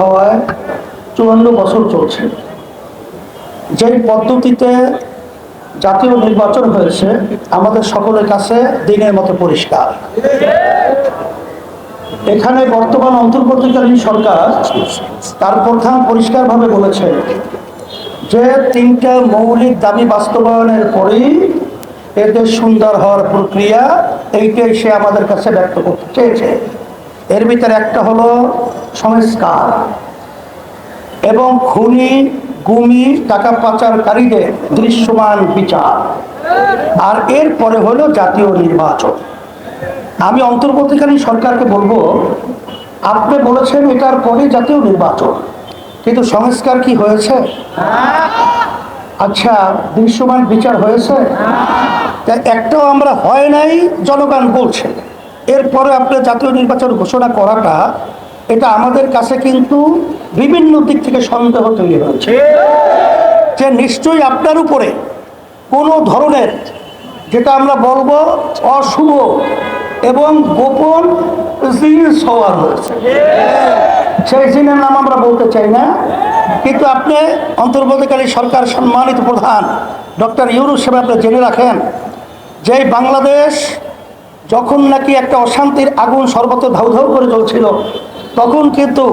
হওয়ায় চুয়ান্ন বছর চলছে। যেই পদ্ধতিতে জাতীয় নির্বাচন হয়েছে, আমাদের সকলের কাছে দিনের মতো পরিষ্কার। এখানে বর্তমান অন্তর্বর্তীকালীন সরকার তার প্রধান পরিষ্কারভাবে বলেছে যে তিনটা মৌলিক দাবি বাস্তবায়নের পরেই এদের সুন্দর হওয়ার প্রক্রিয়া, এইটাই সে আমাদের কাছে ব্যক্ত করতে চেয়েছে। এর ভিতরে একটা হলো সংস্কার। এবং খুনি, গুমি, টাকা পাচারকারীদের দৃশ্যমান বিচার। আর এরপরে হলো জাতীয় নির্বাচন। আমি অন্তর্বর্তীকালীন সরকারকে বলব, আপনি বলেছেন এটার পরে জাতীয় নির্বাচন, কিন্তু সংস্কার কি হয়েছে? আচ্ছা দৃশ্যমান বিচার হয়েছে? একটাও আমরা হয় নাই, জনগণ বলছে। এরপরে আপনার জাতীয় নির্বাচন ঘোষণা করাটা, এটা আমাদের কাছে কিন্তু বিভিন্ন দিক থেকে সন্দেহ তৈরি হয়েছে। যে নিশ্চয়ই আপনার উপরে কোনো ধরনের, যেটা আমরা বলব অশুভ এবং গোপন জিনিস হওয়ার হয়েছে। সেই জিনের নাম আমরা বলতে চাই না, কিন্তু আপনি অন্তর্বর্তীকালী সরকার সম্মানিত প্রধান ডক্টর ইউনুস সাহেব, আপনি জেনে রাখেন যে বাংলাদেশ যখন নাকি একটা অশান্তির আগুন সর্বত্র ধাউ ধাউ করে জ্বলছিল, তখন কিন্তু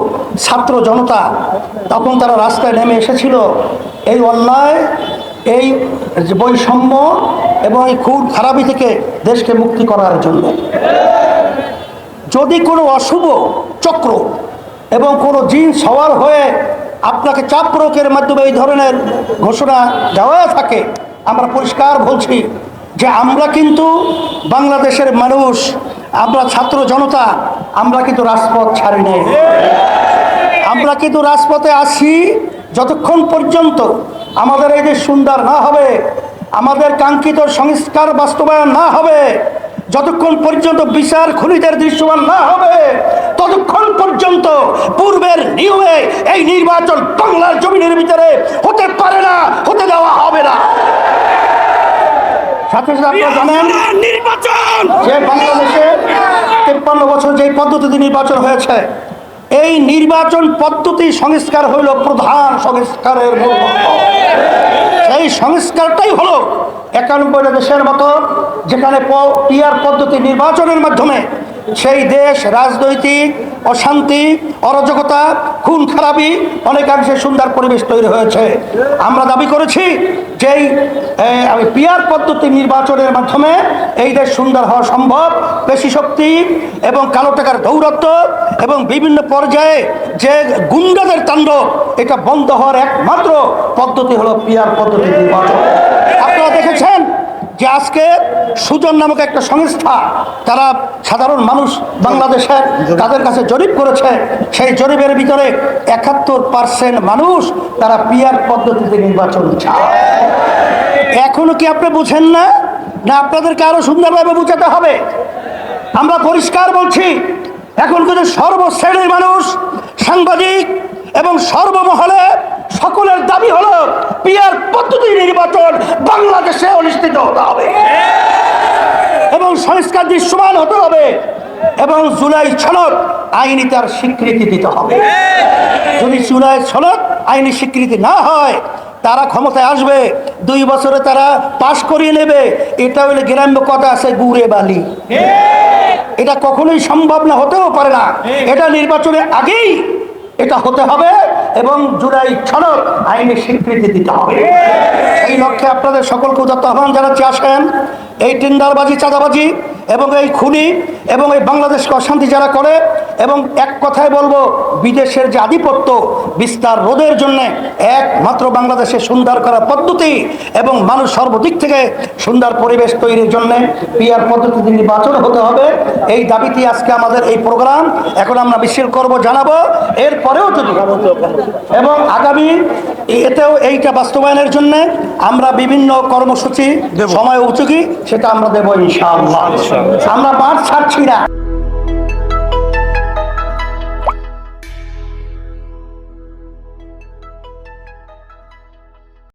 ছাত্র জনতা তখন তারা রাস্তায় নেমে এসেছিল। এই অন্যায়, এই বৈষম্য এবং এই খুব খারাপি থেকে দেশকে মুক্তি করার জন্য। যদি কোনো অশুভ চক্র এবং কোনো জিন সওয়ার হয়ে আপনাকে চাপ প্রয়োগের মাধ্যমে এই ধরনের ঘোষণা দেওয়া থাকে, আমরা পরিষ্কার বলছি যে আমরা কিন্তু বাংলাদেশের মানুষ, আমরা ছাত্র জনতা, আমরা কিন্তু রাজপথ ছাড়ি নাই। আমরা কিন্তু রাজপথে আসি যতক্ষণ পর্যন্ত আমাদের এই দেশ সুন্দর না হবে, আমাদের কাঙ্ক্ষিত সংস্কার বাস্তবায়ন না হবে, যতক্ষণ পর্যন্ত বিচার খুনিদের দৃশ্যমান না হবে, ততক্ষণ পর্যন্ত পূর্বের নিয়মে এই নির্বাচন বাংলার জমিনের ভিতরে হতে পারে না, হতে দেওয়া হবে না। সাথে সাথে আপনারা জানেন নির্বাচন! যে বাংলাদেশে তিপ্পান্ন বছর যে পদ্ধতিতে নির্বাচন হয়েছে এই নির্বাচন পদ্ধতি সংস্কার হইল প্রধান সংস্কারের মূল সেই সংস্কারটাই হলো একানব্বইটা দেশের মতো যেখানে পিয়ার পদ্ধতি নির্বাচনের মাধ্যমে সেই দেশ রাজনৈতিক অশান্তি অরাজকতা খুন খারাপি অনেকাংশে সুন্দর পরিবেশ তৈরি হয়েছে। আমরা দাবি করেছি যে এই, এ, আমি পিয়ার পদ্ধতি নির্বাচনের মাধ্যমে এই দেশ সুন্দর হওয়া সম্ভব। পেশি শক্তি এবং কালো টাকার দৌরত্ব এবং বিভিন্ন পর্যায়ে যে গুন্ডাদের তাণ্ডব এটা বন্ধ হওয়ার একমাত্র পদ্ধতি হলো পিয়ার পদ্ধতি নির্বাচন। আপনারা দেখেছেন যে আজকে সুজন নামক একটা সংস্থা, তারা সাধারণ মানুষ বাংলাদেশের তাদের কাছে জরিপ করেছে, সেই জরিপের ভিতরে একাত্তর পার্সেন্ট মানুষ তারা পিয়ার পদ্ধতিতে নির্বাচন চায়। এখনও কি আপনি বুঝেন না? না আপনাদেরকে আরও সুন্দরভাবে বুঝাতে হবে? আমরা পরিষ্কার বলছি, এখন কিন্তু সর্বশ্রেণীর মানুষ, সাংবাদিক এবং সর্বমহলে সকলের দাবি হলো পিয়ার পদ্ধতি নির্বাচন বাংলাদেশে অনুষ্ঠিত হতে হবে। এবং সংস্কার দৃশ্যমান হতে হবে এবং জুলাই সনদ আইনি তার স্বীকৃতি দিতে হবে। যদি জুলাই সনদ আইনি স্বীকৃতি না হয়, তারা ক্ষমতায় আসবে, দুই বছরে তারা পাশ করিয়ে নেবে। এটা হলে গ্রাম্য কথা আছে গুড়ে বালি। এটা কখনোই সম্ভব না, হতেও পারে না। এটা নির্বাচনের আগেই এটা হতে হবে। এবং জুলাই সনদ আইনের স্বীকৃতি দিতে হবে। এই লক্ষ্যে আপনাদের সকলকে উদাত্ত আহ্বান জানাচ্ছি, আসেন। এই টেন্ডারবাজি, চাঁদাবাজি এবং এই খুনি এবং এই বাংলাদেশকে অশান্তি যারা করে এবং এক কথায় বলব বিদেশের যে আধিপত্য বিস্তার রোধের জন্য একমাত্র বাংলাদেশে সুন্দর করা পদ্ধতি এবং মানুষ সর্বদিক থেকে সুন্দর পরিবেশ তৈরির জন্য পিয়ার পদ্ধতিতে নির্বাচন হতে হবে। এই দাবিতে আজকে আমাদের এই প্রোগ্রাম এখন আমরা মিছিল করব জানাব। এরপরেও যদি এবং আগামী এতেও এইটা বাস্তবায়নের জন্য আমরা বিভিন্ন কর্মসূচি সময় উপযোগী সেটা আমরা দেবো ইনশাআল্লাহ। আমরা মাঠ ছাড়ছি না।